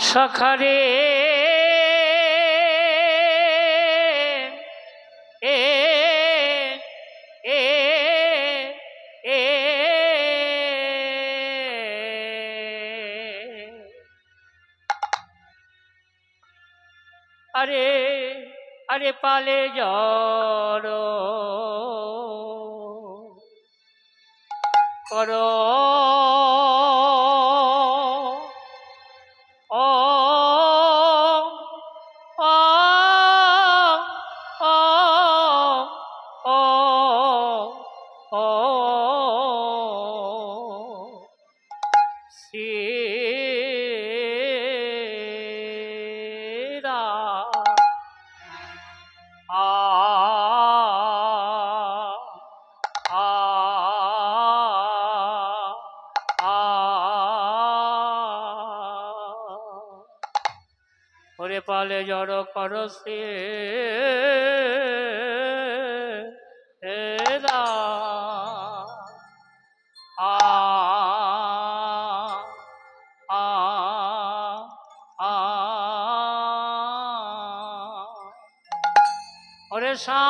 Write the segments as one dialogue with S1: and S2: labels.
S1: সখারে এ এ এ আরে আরে পালে জড় ওরে পালে জড় করসে ওরে সা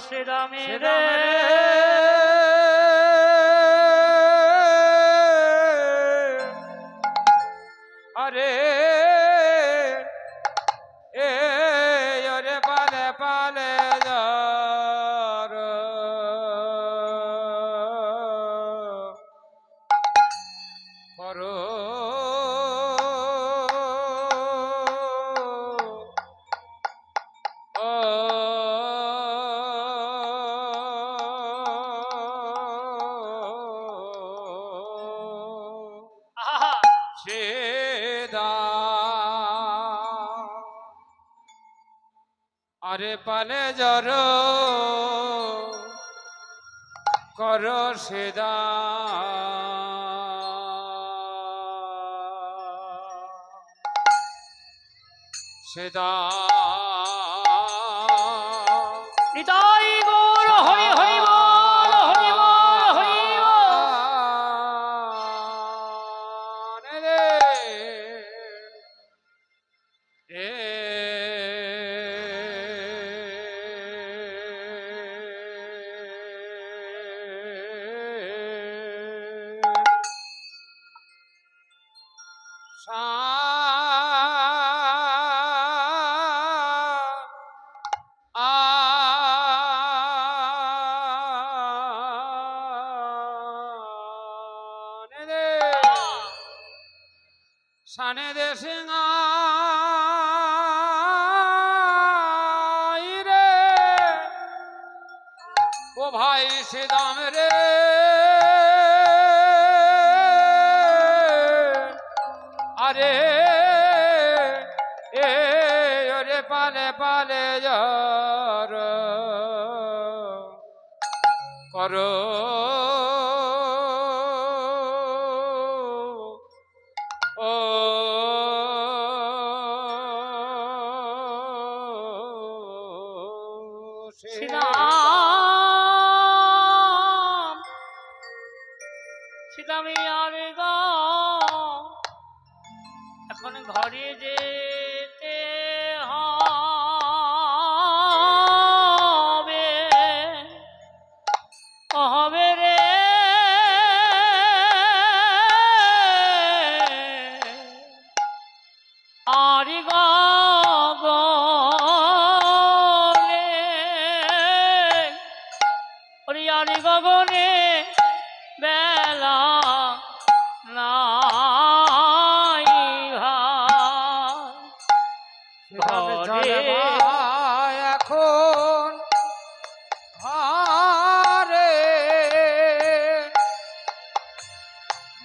S1: শ্রীরামে রে
S2: আরে পালে জর কর সেদা। সেদা। সানে দে সিংহাই রে। ও ভাই সিদাম রে। আরে, এ, ওরে পালে পালে জর করো। ও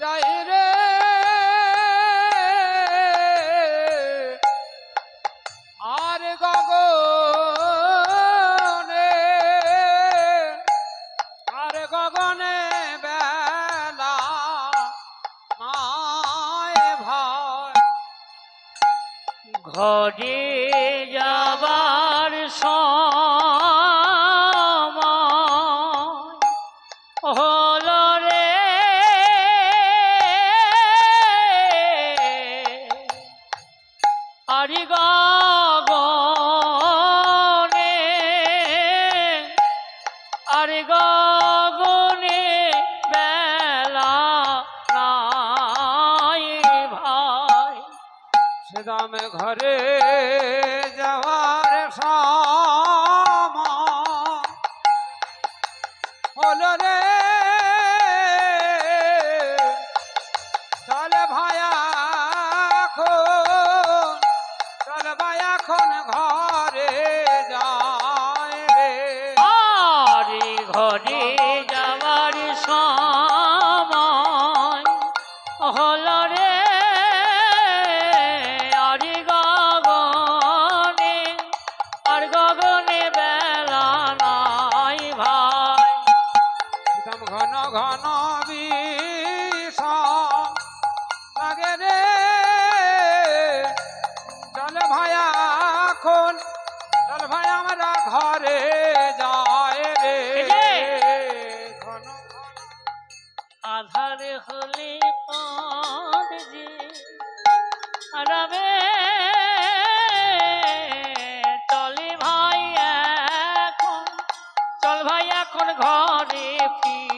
S1: চাই রে আর গগনে আর গগনে বেলা নাই ভয় ঘরে যাবার সময় হলো
S2: ঘরে যাওয়ার সময় হলো রে ঘন বিষ লাগে রে। চল ভায়া এখন চল ভাই আমরা ঘরে যায় রে।
S1: আধারে হলে পদ যে আরামে। চলে ভাই এখন চল ভাই এখন ঘরে ফিরে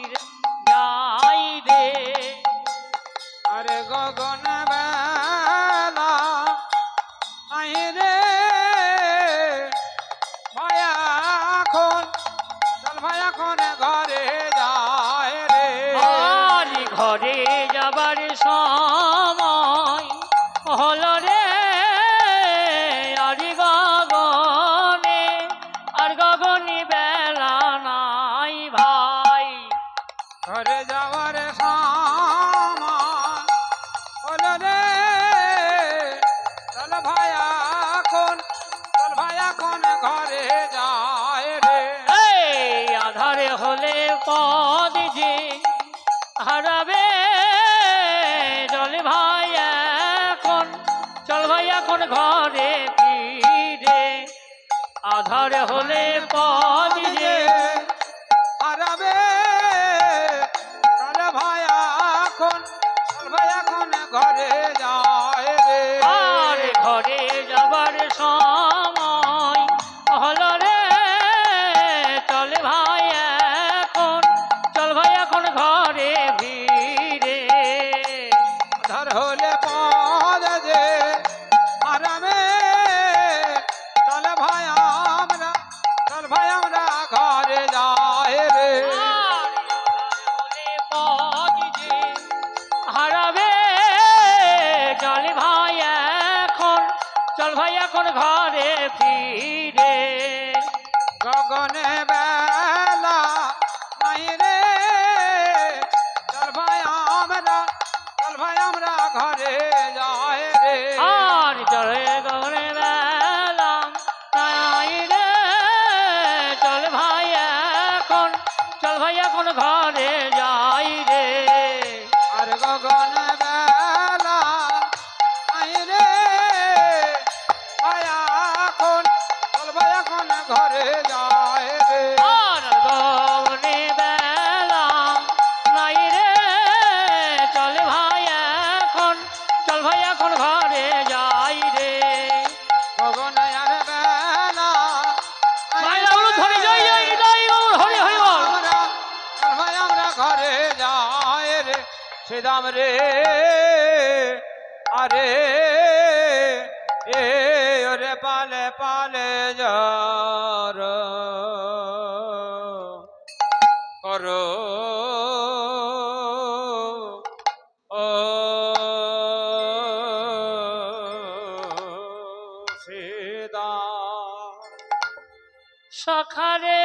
S1: আধার হলে
S2: পাবি রে
S1: ফিরে
S2: দাম রে
S1: আরে
S2: এরে পালে পালে যার। করো
S1: সখারে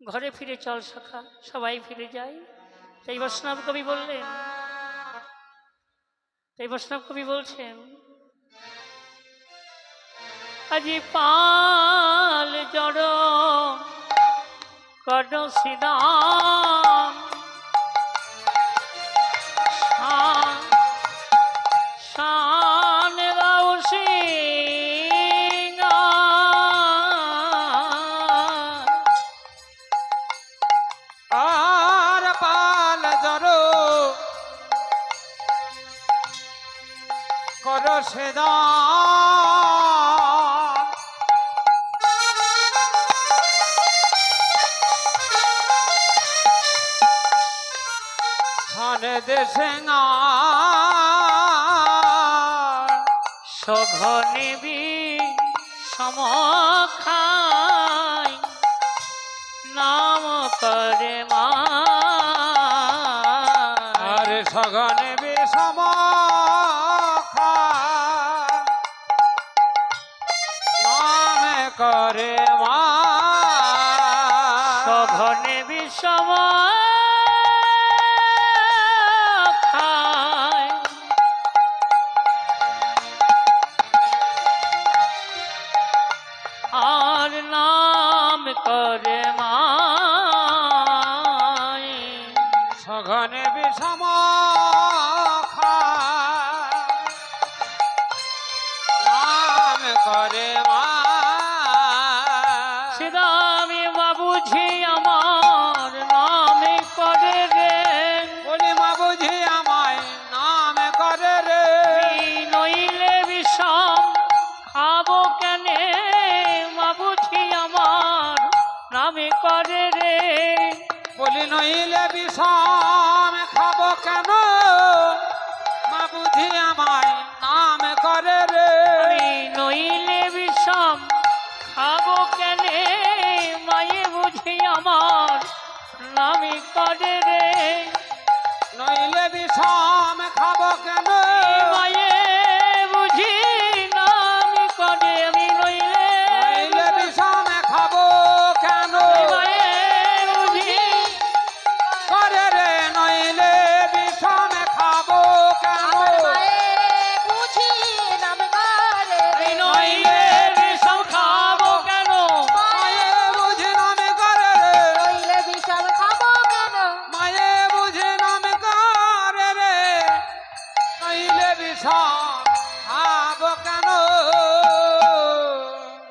S1: ঘরে ফিরে চল সখা, সবাই ফিরে যাই। তাই বৈষ্ণব কবি বললেন, তাই বৈষ্ণব কবি বলছেন, আজি পাল জড় কড শ্রীরাম সঘনে বি সমখাই নাম করে মা।
S2: আর সগনে নাম করে
S1: করে রে?
S2: বলি
S1: নইলে বিষম খাব কেন?
S2: মা বুঝি আমায়
S1: কেন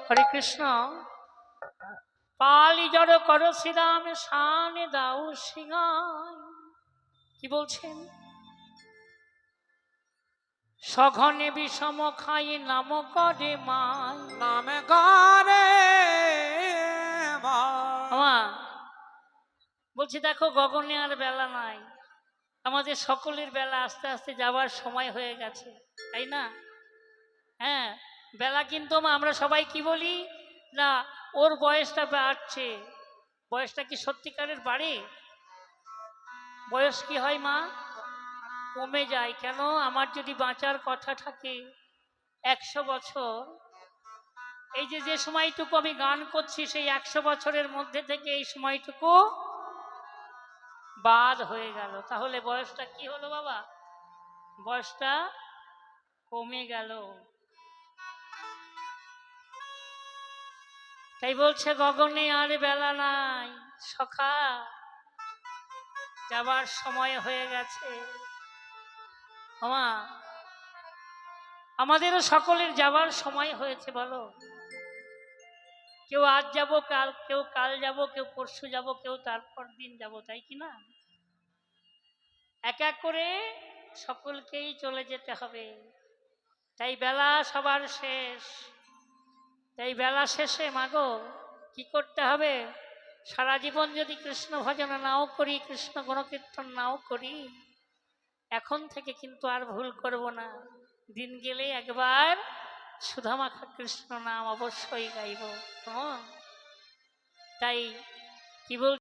S1: হরে কৃষ্ণ। পালি জড় কর শ্রীরাম শানে দাও সিংহায়। কি বলছেন? সঘনে বিষম খাই নাম করে মায়।
S2: নাম করে মা
S1: বলছি দেখো গগনে আর বেলা নাই। আমাদের সকলের বেলা আস্তে আস্তে যাওয়ার সময় হয়ে গেছে, তাই না? হ্যাঁ বেলা কিন্তু আমরা সবাই কি বলি? না, ওর বয়সটা বাড়ছে। বয়সটা কি সত্যিকারের বাড়ে? বয়স কি হয় মা? কমে যায়। কেন? আমার যদি বাঁচার কথা থাকে একশো বছর। এই যে যে সময়টুকু আমি গান করছি, সেই একশো বছরের মধ্যে থেকে এই সময়টুকু বাদ হয়ে গেল। তাহলে বয়সটা কি হলো বাবা? বয়সটা কমে গেল। তাই বলছে, গগনে আর বেলা নাই সখা যাবার সময় হয়ে গেছে। আমা আমাদেরও সকলের যাবার সময় হয়েছে বলো। কেউ আজ যাব, কাল, কেউ কাল যাব, কেউ পরশু যাব, কেউ তারপর দিন যাব, তাই কি না? এক এক করে সকলকেই চলে যেতে হবে। তাই বেলা সবার শেষ। তাই বেলা শেষে, মাগো, কি করতে হবে? সারা জীবন যদি কৃষ্ণ ভজনা নাও করি, কৃষ্ণ গণকীর্তন নাও করি, এখন থেকে কিন্তু আর ভুল করব না। দিন গেলে একবার সুধামাখা কৃষ্ণ নাম অবশ্যই গাইব। হ্যাঁ তাই কি বল